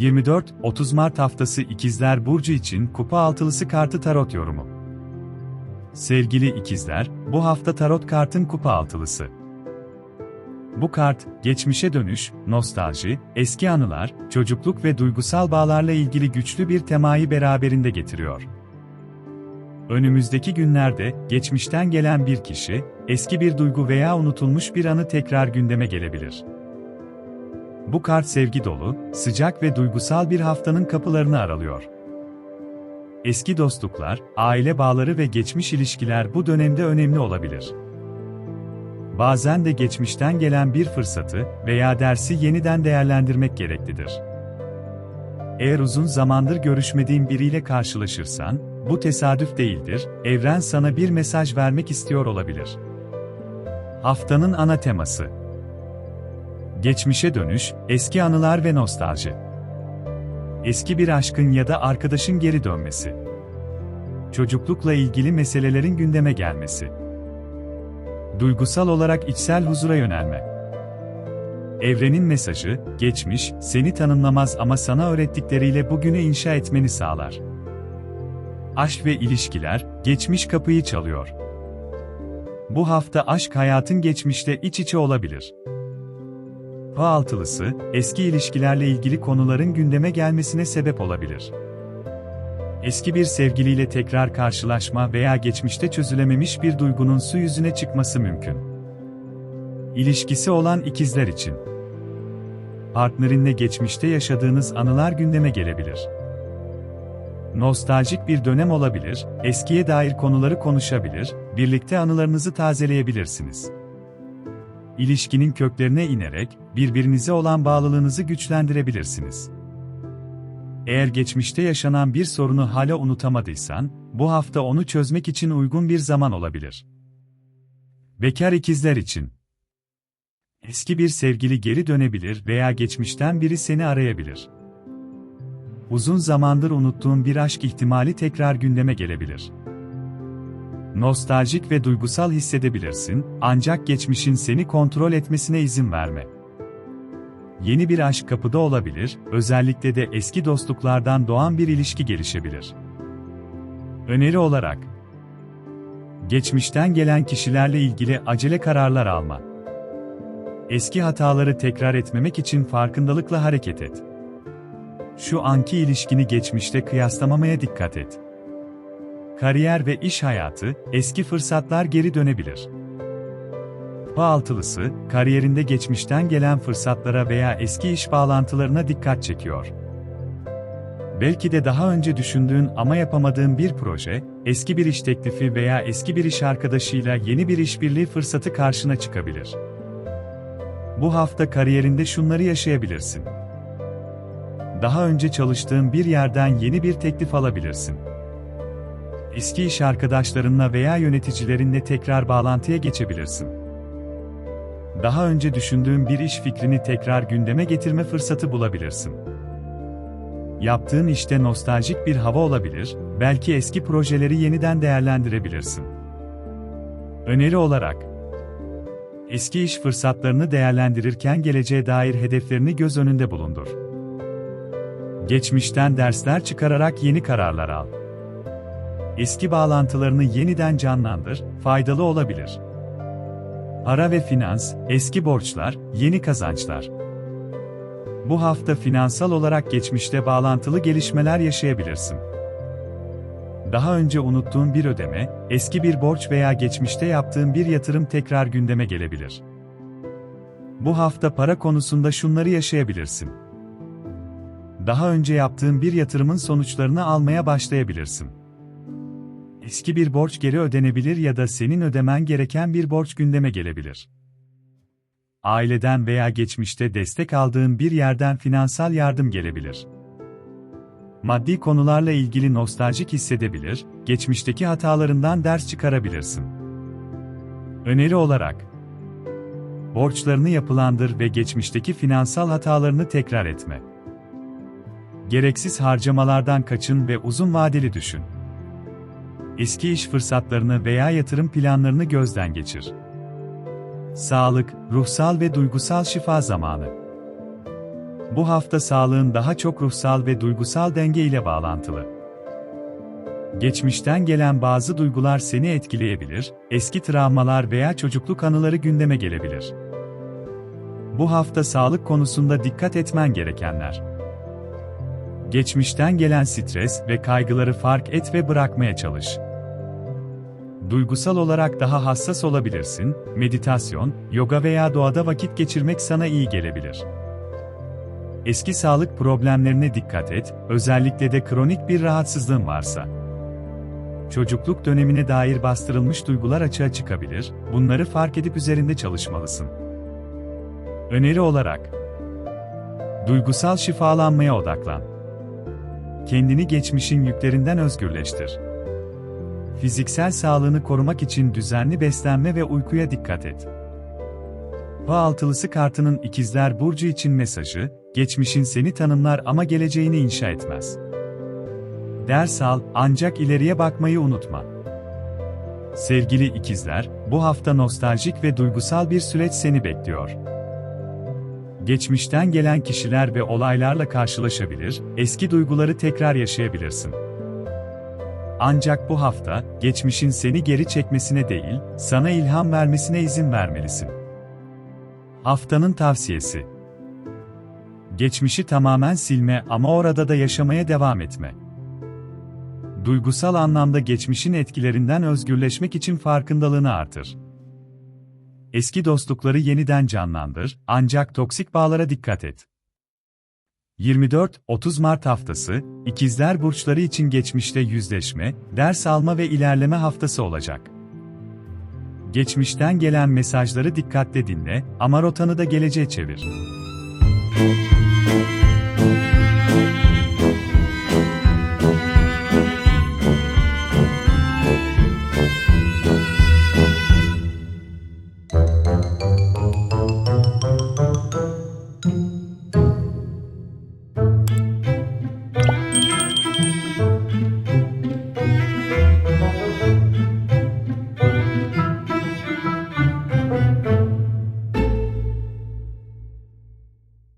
24-30 Mart haftası İkizler Burcu için Kupa Altılısı kartı tarot yorumu. Sevgili İkizler, bu hafta tarot kartın Kupa Altılısı. Bu kart, geçmişe dönüş, nostalji, eski anılar, çocukluk ve duygusal bağlarla ilgili güçlü bir temayı beraberinde getiriyor. Önümüzdeki günlerde, geçmişten gelen bir kişi, eski bir duygu veya unutulmuş bir anı tekrar gündeme gelebilir. Bu kart sevgi dolu, sıcak ve duygusal bir haftanın kapılarını aralıyor. Eski dostluklar, aile bağları ve geçmiş ilişkiler bu dönemde önemli olabilir. Bazen de geçmişten gelen bir fırsatı veya dersi yeniden değerlendirmek gereklidir. Eğer uzun zamandır görüşmediğin biriyle karşılaşırsan, bu tesadüf değildir, evren sana bir mesaj vermek istiyor olabilir. Haftanın ana teması Geçmişe dönüş, eski anılar ve nostalji. Eski bir aşkın ya da arkadaşın geri dönmesi. Çocuklukla ilgili meselelerin gündeme gelmesi. Duygusal olarak içsel huzura yönelme. Evrenin mesajı, geçmiş, seni tanımlamaz ama sana öğrettikleriyle bugünü inşa etmeni sağlar. Aşk ve ilişkiler, geçmiş kapıyı çalıyor. Bu hafta aşk hayatın geçmişte iç içe olabilir. Pa altılısı, eski ilişkilerle ilgili konuların gündeme gelmesine sebep olabilir. Eski bir sevgiliyle tekrar karşılaşma veya geçmişte çözülememiş bir duygunun su yüzüne çıkması mümkün. İlişkisi olan ikizler için. Partnerinle geçmişte yaşadığınız anılar gündeme gelebilir. Nostaljik bir dönem olabilir, eskiye dair konuları konuşabilir, birlikte anılarınızı tazeleyebilirsiniz. İlişkinin köklerine inerek, birbirinize olan bağlılığınızı güçlendirebilirsiniz. Eğer geçmişte yaşanan bir sorunu hala unutamadıysan, bu hafta onu çözmek için uygun bir zaman olabilir. Bekar ikizler için Eski bir sevgili geri dönebilir veya geçmişten biri seni arayabilir. Uzun zamandır unuttuğun bir aşk ihtimali tekrar gündeme gelebilir. Nostaljik ve duygusal hissedebilirsin, ancak geçmişin seni kontrol etmesine izin verme. Yeni bir aşk kapıda olabilir, özellikle de eski dostluklardan doğan bir ilişki gelişebilir. Öneri olarak Geçmişten gelen kişilerle ilgili acele kararlar alma. Eski hataları tekrar etmemek için farkındalıkla hareket et. Şu anki ilişkini geçmişte kıyaslamamaya dikkat et. Kariyer ve iş hayatı, eski fırsatlar geri dönebilir. Pa altılısı, kariyerinde geçmişten gelen fırsatlara veya eski iş bağlantılarına dikkat çekiyor. Belki de daha önce düşündüğün ama yapamadığın bir proje, eski bir iş teklifi veya eski bir iş arkadaşıyla yeni bir işbirliği fırsatı karşına çıkabilir. Bu hafta kariyerinde şunları yaşayabilirsin. Daha önce çalıştığın bir yerden yeni bir teklif alabilirsin. Eski iş arkadaşlarınla veya yöneticilerinle tekrar bağlantıya geçebilirsin. Daha önce düşündüğün bir iş fikrini tekrar gündeme getirme fırsatı bulabilirsin. Yaptığın işte nostaljik bir hava olabilir, belki eski projeleri yeniden değerlendirebilirsin. Öneri olarak Eski iş fırsatlarını değerlendirirken geleceğe dair hedeflerini göz önünde bulundur. Geçmişten dersler çıkararak yeni kararlar al. Eski bağlantılarını yeniden canlandır, faydalı olabilir. Para ve finans, eski borçlar, yeni kazançlar. Bu hafta finansal olarak geçmişte bağlantılı gelişmeler yaşayabilirsin. Daha önce unuttuğun bir ödeme, eski bir borç veya geçmişte yaptığın bir yatırım tekrar gündeme gelebilir. Bu hafta para konusunda şunları yaşayabilirsin. Daha önce yaptığın bir yatırımın sonuçlarını almaya başlayabilirsin. Eski bir borç geri ödenebilir ya da senin ödemen gereken bir borç gündeme gelebilir. Aileden veya geçmişte destek aldığın bir yerden finansal yardım gelebilir maddi konularla ilgili nostaljik hissedebilir, geçmişteki hatalarından ders çıkarabilirsin. Öneri olarak Borçlarını yapılandır ve geçmişteki finansal hatalarını tekrar etme. Gereksiz harcamalardan kaçın ve uzun vadeli düşün. Eski iş fırsatlarını veya yatırım planlarını gözden geçir. Sağlık, ruhsal ve duygusal şifa zamanı. bu hafta sağlığın daha çok ruhsal ve duygusal denge ile bağlantılı. Geçmişten gelen bazı duygular seni etkileyebilir, eski travmalar veya çocukluk anıları gündeme gelebilir. Bu hafta sağlık konusunda dikkat etmen gerekenler. Geçmişten gelen stres ve kaygıları fark et ve bırakmaya çalış. Duygusal olarak daha hassas olabilirsin, meditasyon, yoga veya doğada vakit geçirmek sana iyi gelebilir. Eski sağlık problemlerine dikkat et, özellikle de kronik bir rahatsızlığın varsa. Çocukluk dönemine dair bastırılmış duygular açığa çıkabilir, bunları fark edip üzerinde çalışmalısın. Öneri olarak Duygusal şifalanmaya odaklan. Kendini geçmişin yüklerinden özgürleştir. Fiziksel sağlığını korumak için düzenli beslenme ve uykuya dikkat et. Bu altılısı kartının ikizler burcu için mesajı, geçmişin seni tanımlar ama geleceğini inşa etmez. Ders al, ancak ileriye bakmayı unutma. Sevgili ikizler, bu hafta nostaljik ve duygusal bir süreç seni bekliyor. Geçmişten gelen kişiler ve olaylarla karşılaşabilir, eski duyguları tekrar yaşayabilirsin. Ancak bu hafta, geçmişin seni geri çekmesine değil, sana ilham vermesine izin vermelisin. Haftanın tavsiyesi Geçmişi tamamen silme ama orada da yaşamaya devam etme. Duygusal anlamda geçmişin etkilerinden özgürleşmek için farkındalığını artır. Eski dostlukları yeniden canlandır, ancak toksik bağlara dikkat et. 24-30 Mart haftası, İkizler burçları için geçmişte yüzleşme, ders alma ve ilerleme haftası olacak. Geçmişten gelen mesajları dikkatle dinle ama rotanı da geleceğe çevir.